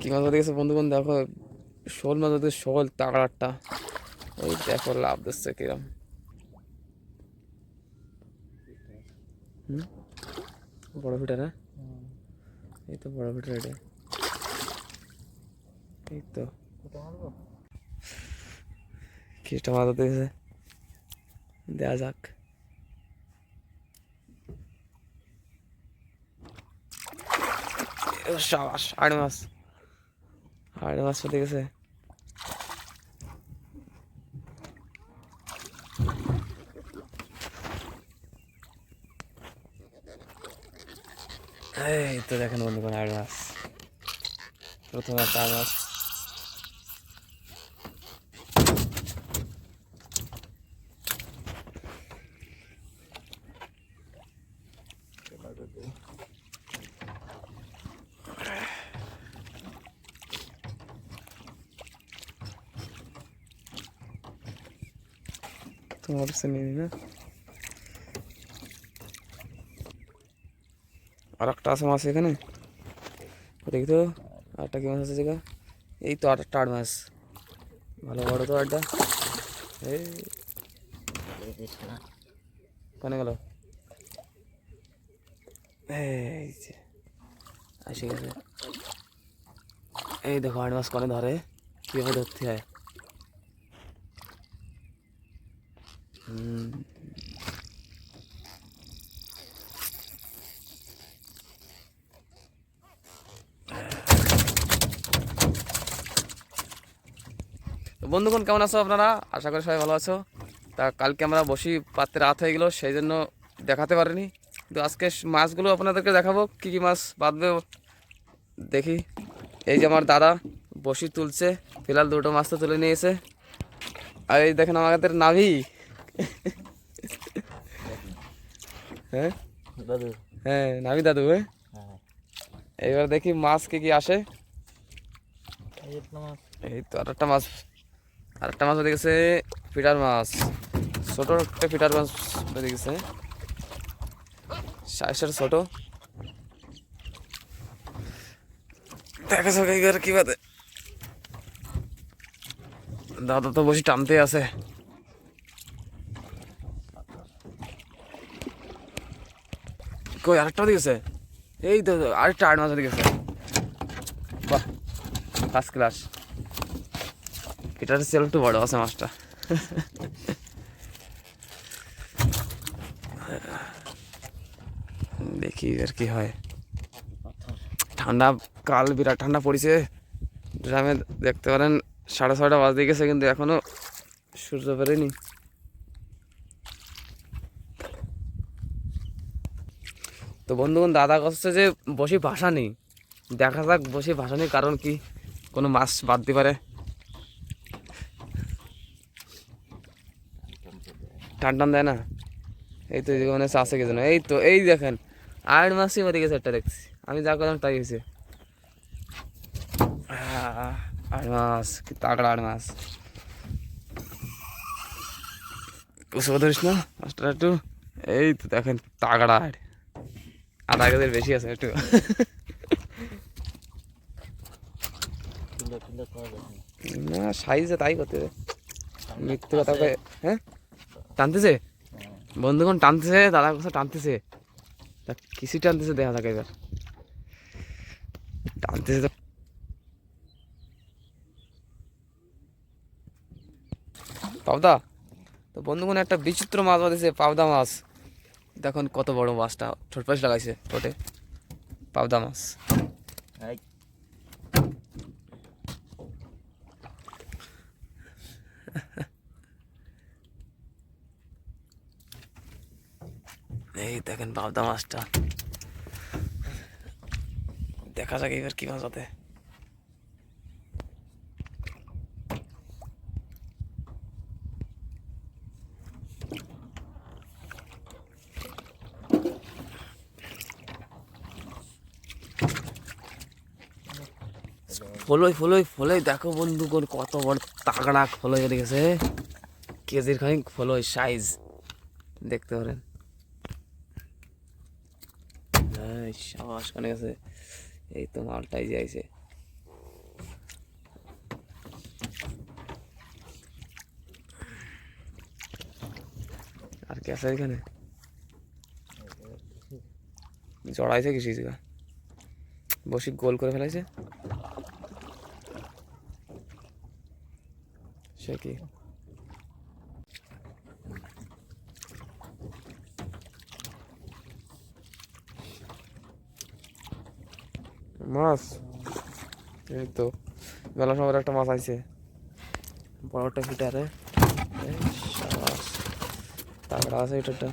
কি মাছ ধরতে গেছে বন্ধু বন্ধু দেখো, শোল মাছ দেখে শোল তাগড়াটা ওই দেখো, লাভ দিচ্ছে কিরম। বড় ফিটার হ্যাঁ? এই তো বড় ফিটার এটা। এই তো। কিটা মাছ দেখেছে দেওয়া যাক। ও সাবাস, আড় মাছ। আড় মাছ পড়ে গেছে এই তো দেখেন বন্ধুগণ আড় মাছ প্রথমে একটা মাছ তোমার নিয়ে নি আর একটা আছে মাছ এখানে। দেখি তো, আরেকটা কি মাছ আছে জায়গা? এই তো আরেকটা আট মাছ। ভালো, বড় তো আটটা। এই। কানে গেল? এই যে। আসে এই দেখো, আট মাছ কনে ধরে। কীভাবে ধরতে হয় হুম তো বন্ধুগণ, কেমন আছো আপনারা? আশা করি সবাই ভালো আছো। তা কালকে আমরা বসি পাত্রে রাত হয়ে গেলো, সেই জন্য দেখাতে পারিনি। কিন্তু আজকে মাছগুলো আপনাদেরকে দেখাবো, কী কী মাছ বাঁধবে দেখি। এই যে আমার দাদা বসি তুলছে, ফিলহাল দুটো মাছ তো তুলে নিয়েছে। আর এই দেখেন আমাদের নাভি। হ্যাঁ? দাদু। হ্যাঁ নাভি দাদু হ্যাঁ? হ্যাঁ। এইবার দেখি মাছ কি কি আসে। এই একটা মাছ। এই তো আরেকটা মাছ। আরেকটা মাছ দেখেছে পিটার মাছ। ছোট একটা পিটার মাছ দেখেছে সাইজের ছোট। কি করে কি বাদে দাদা তো বসে টানতে আছে। কই, আরেকটা দিয়েছে এই তো, আরেকটা আট মাছ দিয়েছে বাহ ফার্স্ট ক্লাস এটার সেল একটু বড় আছে মাছটা দেখি আর কি হয়। ঠান্ডা, কাল বিরাট ঠান্ডা পড়েছে। গ্রামে দেখতে পারেন, সাড়ে ছয়টা বাজতে গেছে, কিন্তু এখনও সূর্য বেরোয়নি। তো বন্ধুগণ, দাদা কাছে যে বসে ভাষা নেই। দেখা যাক বসে ভাষা নেই, কারণ কি কোনো মাছ বাদ দিতে পারে। টান টান দেয় না? এই তো মনে আছে কিছু না। এই তো, এই দেখেন আট মাসই মরে গেছে একটা দেখছি। আমি যা করলাম তাই হয়েছে। আট মাস কি তাকড়া আট মাস বুঝতে ধরিস না মাস্টার একটু? এই তো দেখেন, তাগড়া আট আধা কেজির বেশি আছে, একটু। না, সাইজে তাই করতে। মিথ্যে কথা হ্যাঁ? টানতেছে? বন্ধুগণ টানতেছে, দাদা কথা টানতেছে। তা কিছু টানতেছে দেখা থাকে এবার। টানতেছে তো। পাবদা, তো বন্ধুগণ একটা বিচিত্র মাছ বাঁধেছে পাবদা মাছ। দেখুন কত বড় মাছটা। ছোট পাশ লাগাইছে ঠোঁটে। পাবদা মাছ। এই। এই দেখেন পাবদা মাছটা। দেখা যাক এবার কি মাছ হতে ফলোই ফলোই ফলোই। দেখো বন্ধু কোন কত বড় তাগড়া ফলো হয়ে গেছে। কেজির খানি খোলই সাইজ দেখতে পারেন। সাবাস কানে গেছে। এই তো মালটাই যাইছে আর কে আছে এখানে? জড়াইছে কিছু বসি গোল করে ফেলাইছে। সে কি মাছ? এই তো বেলা সময় একটা মাছ আইছে। বড়টা ফিটারে তাগড়া আছে এটাটা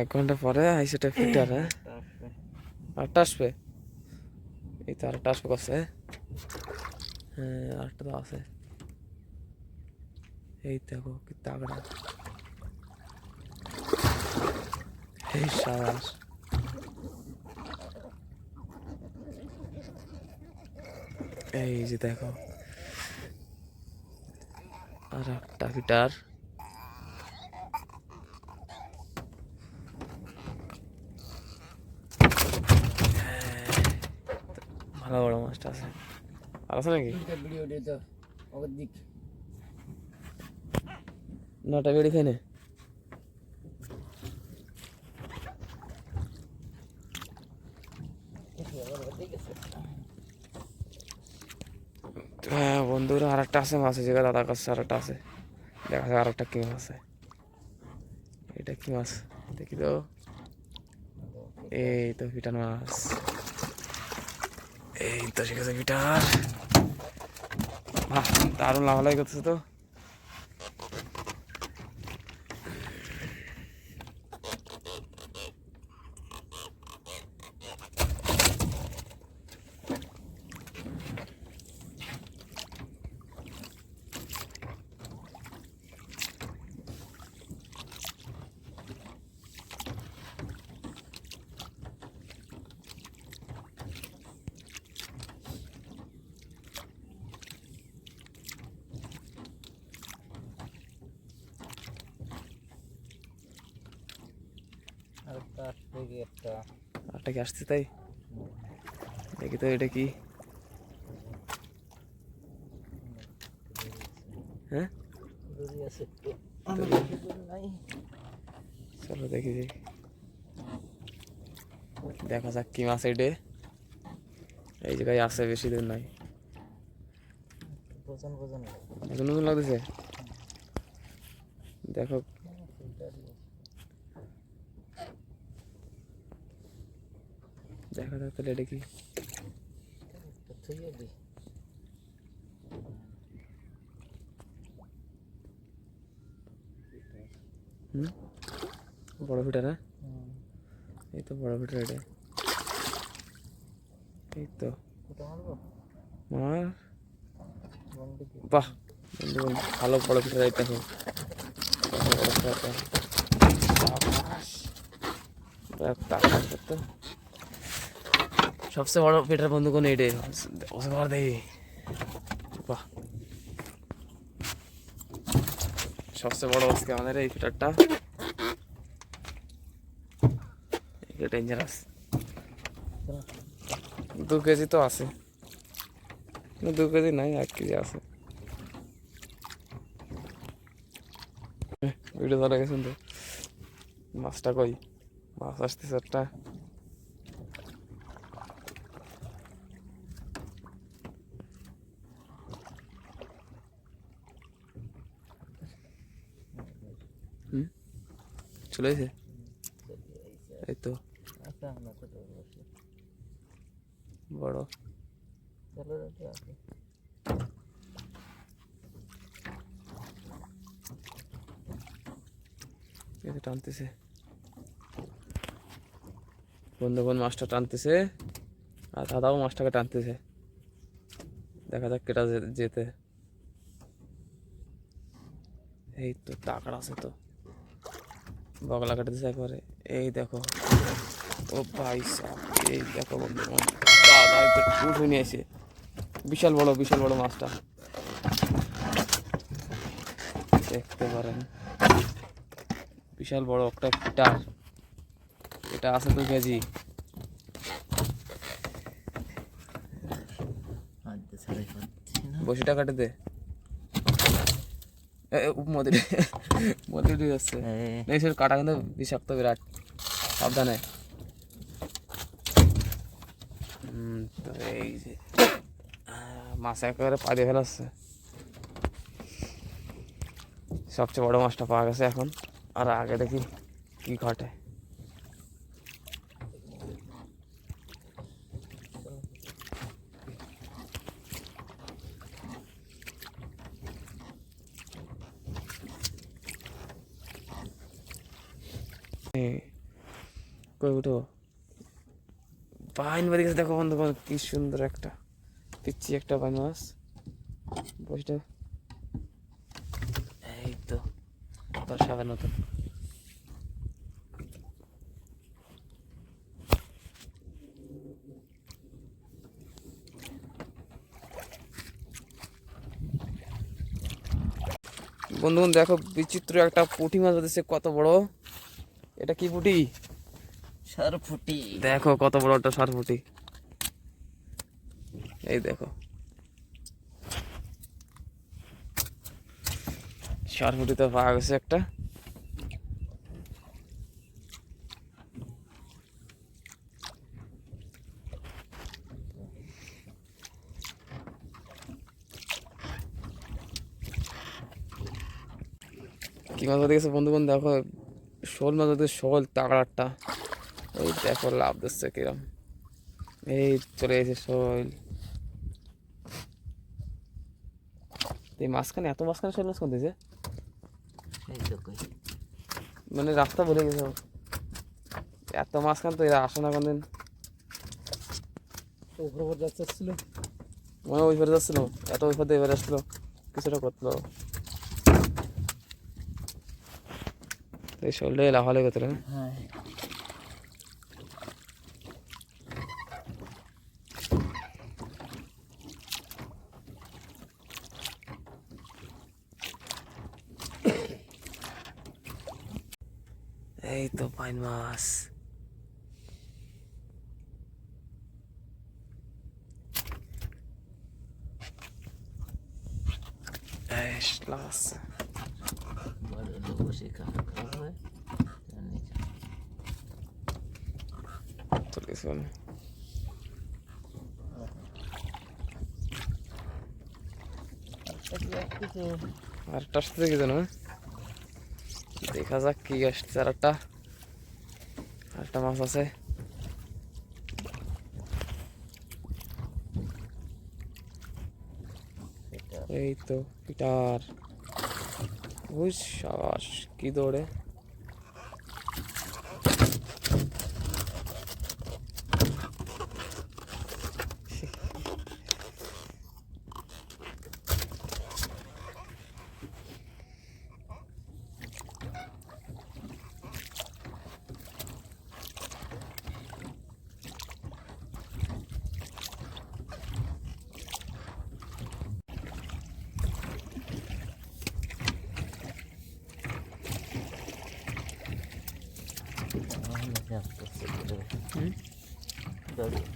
এক ঘণ্টা পরে আইসেটা ফিটার হ্যাঁ আটটা আসবে এই তো আরেকটা আসবে কাছে হ্যাঁ আরেকটা তো আছে। এই দেখো কি তাগড়া। এই সাবাস। এই যে দেখো। আর একটা ফিটার। ভালো বড় মাছটা আছে। আর আছে নাকি? নটা বেড়ে খাই না। হ্যাঁ বন্ধুরা আর একটা আছে মাছ জায়গা দাদার কাছে আর একটা আছে। দেখা যায় আর একটা কি মাছ আছে। এটা কি মাছ? দেখি তো। এই তো ফিটার মাছ। এই তো শিখেছে গিটার দারুণ লাভালাই করতেছে তো আর একটা। কি আসছে তাই? দেখি তো এটা কি। হ্যাঁ? চলো দেখি দেখি দেখা যাক কি মাছ এডে এই জায়গায় আছে বেশি দূর নাই। ওজন ওজন লাগতেছে। দেখো দেখা যাক তাহলে এটা কি থুইয়ে দি হুম বড় ফিটার হ্যাঁ এই তো বড় ফিটার এটা এই তো ওটা মারবো মার বন্ধ কি বাহ বন্ধু বন্ধু ভালো বড় ফিটার এই দেখো কত বড় ফিটারটা। সাবাস। দেখ, তাকাস কত। সবচেয়ে বড় ফিটার বন্ধু কোন এডে ওসে ঘর দেখি। বাহ। সবচেয়ে বড় আজকে আমাদের এই ফিটারটা এটা ডেঞ্জারাস দু কেজি তো আছে। দু কেজি নাই, এক কেজি আছে। ভিডিও ধরে গেছেন তো মাছটা কই? মাছ আসতেছে একটা। চলে এসে এই তো। আচ্ছা বড়। টানতেছে। বন্ধুগণ মাছটা টানতেছে আর দাদাও মাছটাকে টানতেছে। দেখা যাক কেটা যেতে। এই তো টাকার আছে তো। বগলা কাটতে চাই করে এই দেখো। ও ভাই এই দেখো বন্ধু। নিয়ে এসে বিশাল বড় বিশাল বড় মাছটা। দেখতে পারেন। বিশাল বড় একটা ফিটার এটা আছে তো কেজি বসিটা কাটে দে। মধুরি। মধুরি যাচ্ছে। নেই সে কাটা কিন্তু বিষাক্ত বিরাট। সাবধানে। তো এই যে মাছ একেবারে পা দিয়ে ফেলাচ্ছে সবচেয়ে বড় মাছটা পাওয়া গেছে এখন। আর আগে দেখি কি ঘটে। কই উঠো বাইন বাড়ি গেছে। দেখো বন্ধুগণ কি সুন্দর একটা পিচ্ছি একটা বাইন মাছ বসটা এই তো, তোর সাবের মতন বন্ধুগণ দেখো বিচিত্র একটা পুঁটি মাছ বাঁধেছে, কত বড়। এটা কি পুঁটি? সার ফুটি দেখো কত বড় একটা সারপুটি এই দেখো। সারপুটি তো পাওয়া গেছে একটা। কি মাছ দেখেছে বন্ধু বন্ধু দেখো শোল মাছ দেখে শোল তাগড়াটা এই দেখো লাভ দিচ্ছে কিরম? এই চলে গেছে শৈল। এই মাঝখানে এত মাঝখানে শৈল মাছ কোন এই তো কই। মানে রাস্তা ভুলে গেছে এত মাঝখান তো এরা আসে না কোনদিন। উপর উপর যাচ্ছিল মনে ওই ফেরে যাচ্ছিল। এত ওই ফেরে এবারে আসলো কিছুটা করল এই শৈলটা লাফালে করতে হ্যাঁ। এই তো পাইন মাছ এস লাস বড় লোক বসে খাওয়া খাওয়া হয় তার নিচে চলে গেছে মানে একটা কি আসতেছে আর একটা আসতে দেখি যেন দেখা যাক কি আসছে আর একটা মাছ আছে এই তো পিটার ওই সাবাস কি দৌড়ে আমার নিচে আসতেছে হুম? দড়ি